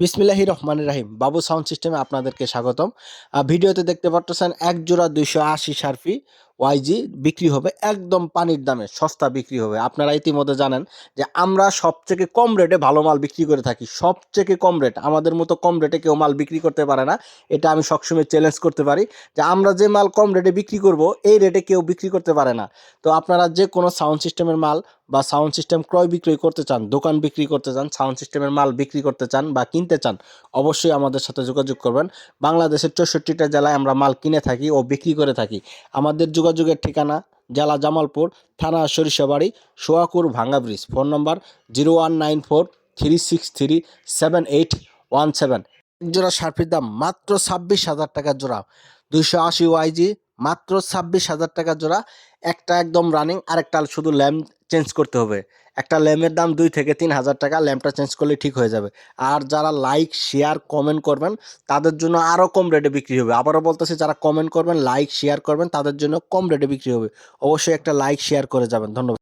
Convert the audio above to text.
বিসমিল্লাহি রহমানির রাহিম। বাবু সাউন্ড সিস্টেমে আপনাদেরকে স্বাগতম। ভিডিওতে দেখতে পাচ্ছেন এক জোড়া দুইশো আশি সার্ফি ওয়াইজি বিক্রি হবে একদম পানির দামে, সস্তা বিক্রি হবে। আপনারা ইতিমধ্যে জানেন যে আমরা সবথেকে কম রেটে ভালো মাল বিক্রি করে থাকি। সবথেকে কম রেট আমাদের মতো কম রেটে কেউ মাল বিক্রি করতে পারে না। এটা আমি সবসময় চ্যালেঞ্জ করতে পারি যে আমরা যে মাল কম রেটে বিক্রি করব, এই রেটে কেউ বিক্রি করতে পারে না। তো আপনারা যে কোনো সাউন্ড সিস্টেমের মাল বা সাউন্ড সিস্টেম ক্রয় বিক্রয় করতে চান, দোকান বিক্রি করতে চান সাউন্ড সিস্টেমের মাল বিক্রি করতে চান বা কিনতে চান, অবশ্যই আমাদের সাথে যোগাযোগ করবেন। বাংলাদেশের চৌষট্টিটা জেলায় আমরা মাল কিনে থাকি ও বিক্রি করে থাকি। আমাদের যোগাযোগের ঠিকানা জেলা জামালপুর, থানা সরিষাবাড়ি, সোয়াকুর ভাঙ্গা bridge. Phone number zero one nine four three six three seven eight one seven. জোড়া সার্ফির দাম মাত্র ছাব্বিশ হাজার টাকা জোড়া। দুইশো আশি ওয়াইজি মাত্র ছাব্বিশ হাজার টাকা জোড়া, একটা একদম রানিং আর একটা শুধু ল্যাম্প চেঞ্জ করতে হবে। একটা ল্যাম্পের দাম দুই থেকে তিন হাজার টাকা ল্যাম্পটা চেঞ্জ করলে ঠিক হয়ে যাবে। আর যারা লাইক শেয়ার কমেন্ট করবেন, তাদের জন্য আরও কম রেটে বিক্রি হবে। আবারও বলতেছি, যারা কমেন্ট করবেন লাইক শেয়ার করবেন, তাদের জন্য কম রেটে বিক্রি হবে। অবশ্যই একটা লাইক শেয়ার করে যাবেন। ধন্যবাদ।